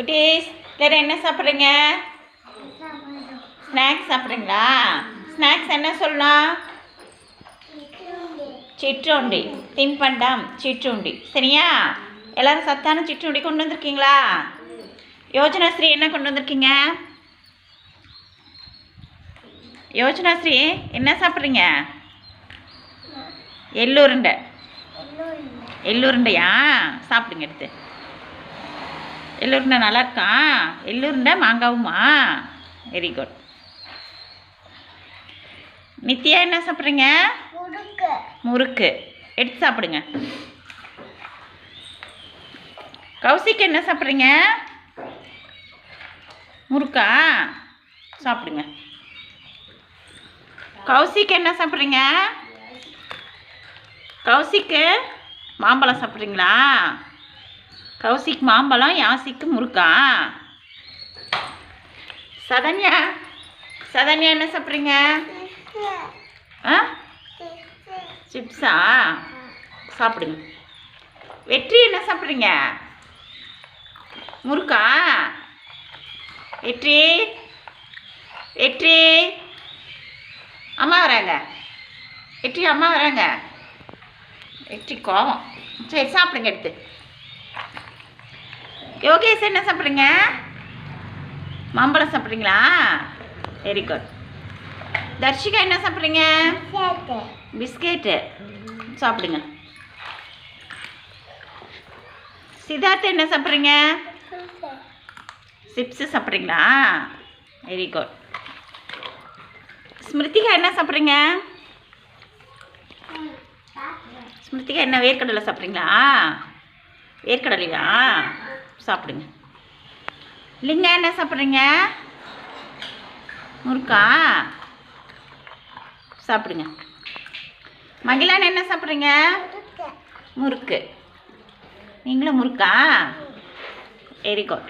குட்டீஸ் வேறு என்ன சாப்பிட்றீங்க? ஸ்நாக்ஸ் சாப்பிட்றீங்களா? ஸ்நாக்ஸ் என்ன சொல்லலாம் சிற்றுண்டி. தின்பண்டம் சிற்றுண்டி. சரியா? எல்லாரும் சத்தான சிற்றுண்டி கொண்டு வந்திருக்கீங்களா? யோஜனாஸ்ரீ என்ன கொண்டு வந்திருக்கீங்க? யோஜனாஸ்ரீ என்ன சாப்பிட்றீங்க? எள்ளுருண்டை எள்ளுருண்டையா சாப்பிடுங்க எடுத்து. எள்ளுருண்டை நல்லா இருக்கா எள்ளுருண்டை மாங்காவுமா? வெரி குட் நித்யா என்ன சாப்பிட்றீங்க? முறுக்கு. எடுத்து சாப்பிடுங்க. கௌசிக் என்ன சாப்பிட்றீங்க? முறுக்கா? சாப்பிடுங்க. கௌசிக் என்ன சாப்பிட்றீங்க? கௌசிக்கு மாம்பழம் சாப்பிட்றீங்களா? கௌசிக் மாம்பழம் யாசிக்கு முறுக்கா சதன்யா சதன்யா என்ன சாப்பிட்றீங்க? ஆ? சிப்ஸா? சாப்பிடுங்க. வெற்றி என்ன சாப்பிட்றீங்க? முறுக்கா வெற்றி? வெற்றி? அம்மா வராங்க. வெற்றி அம்மா வராங்க. வெற்றி கோவம். சரி சாப்பிடுங்க எடுத்து. யோகேஷ் என்ன சாப்பிட்றீங்க? மாம்பழம் சாப்பிட்றீங்களா? வெரி குட் தர்ஷிகா என்ன சாப்பிட்றீங்க? பிஸ்கெட்டு. சாப்பிடுங்க. சித்தார்த் என்ன சாப்பிட்றீங்க? சிப்ஸு சாப்பிட்றீங்களா? வெரி குட் ஸ்மிருதிகா என்ன சாப்பிட்றீங்க? ஸ்மிருதிகா என்ன வேர்க்கடலை சாப்பிட்றீங்களா? வேர்க்கடலையா? சாப்பிடுங்க. லிங்கா என்ன சாப்பிட்றீங்க? முறுக்கா சாப்பிடுங்க. மகிழான் என்ன சாப்பிட்றீங்க? முறுக்கு. நீங்களும் முறுக்கா? வெரி குட்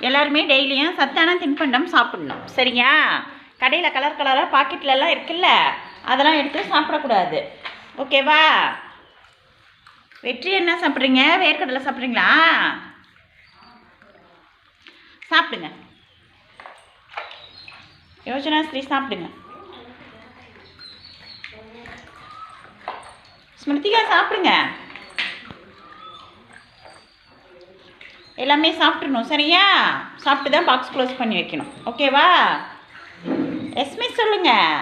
எல்லாருமே டெய்லியும் சத்தான தின்பண்டம் சாப்பிடணும். சரியா? கடையில் கலர் கலராக பாக்கெட்லலாம் இருக்குல்ல அதெல்லாம் எடுத்து சாப்பிடக்கூடாது. ஓகேவா வெற்றி என்ன சாப்பிட்றீங்க? வேர்க்கடலை சாப்பிட்றீங்களா? சாப்பிடுங்க. யோஜனா ஸ்ரீ சாப்பிடுங்க. ஸ்மிருதிகா சாப்பிடுங்க. எல்லாமே சாப்பிட்றணும் சரியா? சாப்பிட்டு தான் பாக்ஸ் க்ளோஸ் பண்ணி வைக்கணும். ஓகேவா எஸ்மி சொல்லுங்கள்